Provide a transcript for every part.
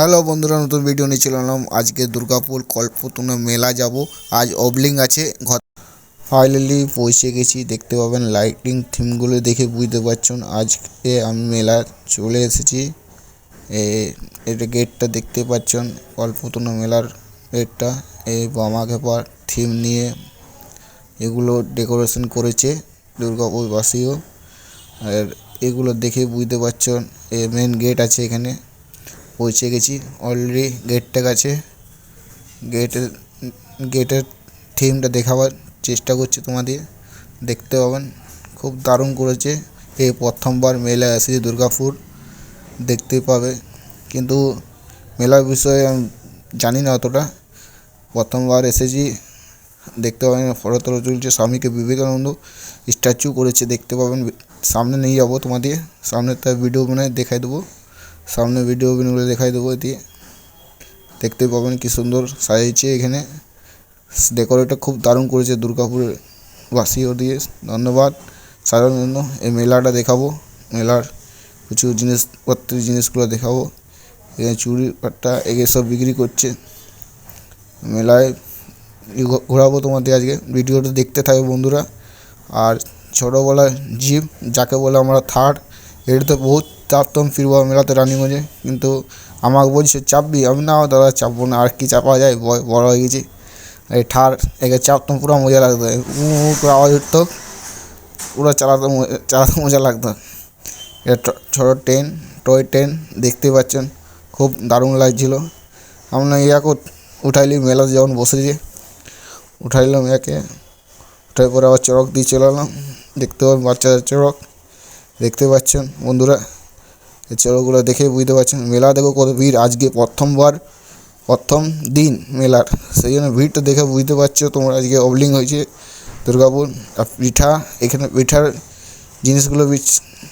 Hello বন্ধুরা, নতুন video নিয়ে চলে এলাম। আজকে দুর্গাপুর কল্পতরু মেলা যাব। আজ অবলিং আছে, ঘর ফাইনালি পৌঁছে গেছি, দেখতে পাবেন লাইটিং থিমগুলো দেখে বুঝতে পারছেন। আজকে আমি মেলা চলে এসেছি। এটা গেটটা দেখতে পাচ্ছেন কল্পতরু মেলার গেটটা এই বামা খেপার থিম নিয়ে এগুলো ডেকোরেশন করেছে দুর্গাপুরবাসীও। আর এগুলো দেখে বুঝতে পারছেন, এ মেন গেট আছে এখানে। পৌঁছে গেছি। অলরেডি গেটটা কাছে গেটের গেটের থিমটা দেখাবার চেষ্টা করছি তোমাদের। দেখতে পাবেন। খুব দারুণ করেছে। এই প্রথমবার মেলায় এসেছি দুর্গাপুর। দেখতে পাবে। কিন্তু মেলার বিষয়ে আমি জানি না অতটা। প্রথমবার এসেছি। দেখতে পাবেন, ফটো টটো তুলছে স্বামীকে বিবেকানন্দ। স্ট্যাচু করেছে। দেখতে পাবেন, সামনে নিয়ে যাব তোমাদের। সামনে তার ভিডিও বানায় দেখাই দেবো। সামনে ভিডিও গুলো দেখাই দেবো দিয়ে দেখতে পাবেন কি সুন্দর সাজিয়েছে এখানে। ডেকোরেটটা খুব দারুণ করেছে দুর্গাপুরের বাসীও দিয়ে। ধন্যবাদ। সারানোর জন্য এই মেলাটা দেখাবো। মেলার কিছু জিনিসপত্রের জিনিসগুলো দেখাবো। এখানে চুড়ি পাট্টা এগুলো সব বিক্রি করছে। মেলায় ঘোরাবো তোমাদের আজকে। ভিডিওটা দেখতে থাকবে বন্ধুরা। আর ছোটোবেলায় জিপ যাকে বলে আমরা থার্ড এটাতে বহুত চাপতাম ফিরবো মেলাতে রানিগঞ্জে। কিন্তু আমাকে বলছে, চাপবি? আমি, না দাদা, চাপবো না। আর কি চাপা যায়? বড় হয়ে গেছি। এই ঠার, একে চাপতাম পুরো মজা লাগতো উ আওয়াজ উঠতো। পুরো চালাতে চালাতে মজা লাগতো। এটা ছোটো ট্রেন টয় ট্রেন দেখতে পাচ্ছেন? খুব দারুণ লাগছিল। আমরা ইয়াকে উঠাইলি মেলাতে যখন বসেছি। উঠাইলাম একে। উঠার পরে আবার চড়ক দিয়ে চলে এলাম। দেখতে পাবেন বাচ্চাদের চড়ক। দেখতে পাচ্ছেন বন্ধুরা। এই চড়কগুলো দেখে বুঝতে পারছেন। মেলা দেখো কত ভিড়। আজকে প্রথমবার, প্রথম দিন মেলার। সেই জন্য ভিড়টা দেখে বুঝতে পারছ তোমরা আজকে অবলিং হয়েছে। দুর্গাপুর, আর পিঠা, এখানে পিঠার জিনিসগুলো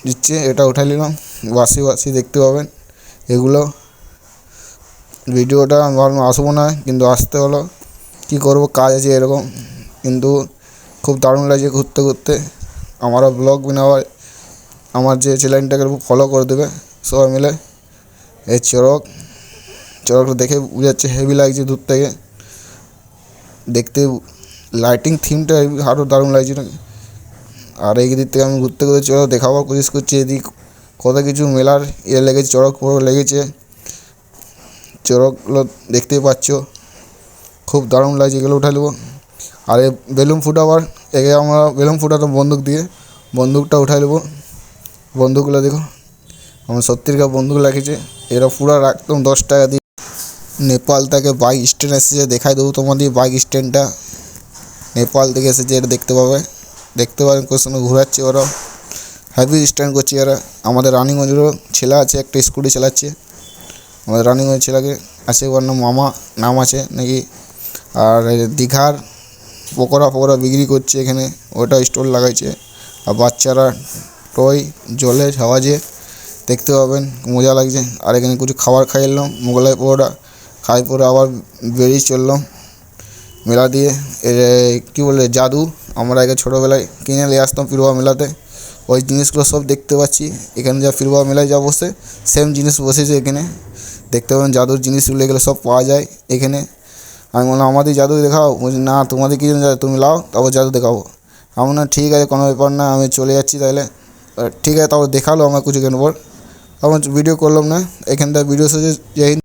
দিচ্ছে। এটা উঠাই নিলাম। বাসি বাসি দেখতে পাবেন। এগুলো ভিডিওটা ভাবলাম আসব না, কিন্তু আসতে হলো। কী করব? কাজ আছে এরকম। কিন্তু খুব দারুণ লাগছে ঘুরতে ঘুরতে। আমারও ব্লগ বানাবার আমার যে চ্যানেলটাকে ফলো করে দেবে, সবাই মিলে এই চড়ক, চড়কটা দেখে বুঝাচ্ছে হেভি লাগছে দূর থেকে। দেখতে লাইটিং থিমটা আরও দারুণ লাগছে। আর এই দিক থেকে আমি ঘুরতে ঘুরতে চড়ক দেখাবার কোশিশ করছি এদিক। কত কিছু মেলার ইয়ে লেগেছে, চড়ক লেগেছে। চড়কগুলো দেখতেই পাচ্ছ। খুব দারুণ লাগছে, এগুলো উঠে নেব। আর বেলুন ফুটাবার একে আমরা বেলুন ফুটাতাম বন্দুক দিয়ে, বন্দুকটা উঠাই নেব। বন্দুকগুলো দেখো। আমার সত্যিকার বন্দুক লাগিয়েছে এরা পুরো রাখতাম দশ টাকা দিয়ে। নেপাল থেকে বাইক স্ট্যান্ড এসেছে, দেখাই দেবো তোমাদের বাইক স্ট্যান্ডটা নেপাল থেকে এসেছে, এটা দেখতে পাবে। দেখতে পাবেন কোন ঘোরাচ্ছে ওরা। হ্যাভি স্ট্যান্ড করছে এরা। আমাদের রানিগঞ্জেরও ছেলে আছে, একটা স্কুটি চালাচ্ছে। আমাদের রানিগঞ্জ ছেলেকে আছে, ওর নাম মামা, নাম আছে নাকি? আর দীঘার পকোড়া ফকোড়া বিক্রি করছে এখানে। ওটা স্টল লাগাইছে। আর বাচ্চারা টয় জলে হাওয়াজে দেখতে পাবেন, মজা লাগছে। আর এখানে কিছু খাবার খাই এলাম, মোগলাই পকোড়া খাই, পরে আবার বেরিয়ে চললাম মেলা দিয়ে। কী বলে, জাদু। আমরা আগে ছোটোবেলায় কিনে নিয়ে আসতাম ফিরবা মেলাতে। ওই জিনিসগুলো সব দেখতে পাচ্ছি। এখানে যা ফিরবা মেলায় যা বসে সেম জিনিস বসেছে এখানে। দেখতে পাবেন জাদুর জিনিসগুলো, এগুলো সব পাওয়া যায় এখানে। আমি বললাম, আমাদের জাদু দেখাও। বলছি, না, তোমাদের কী তুমি লাও, তারপর জাদু দেখাবো। আমি না ঠিক আছে, কোনো ব্যাপার না, আমি চলে যাচ্ছি তাহলে। ঠিক আছে তাও দেখাল আমার কিছু কেন পর আমার ভিডিও করলাম না এখানটা ভিডিও শেষে জয় হিন্দ।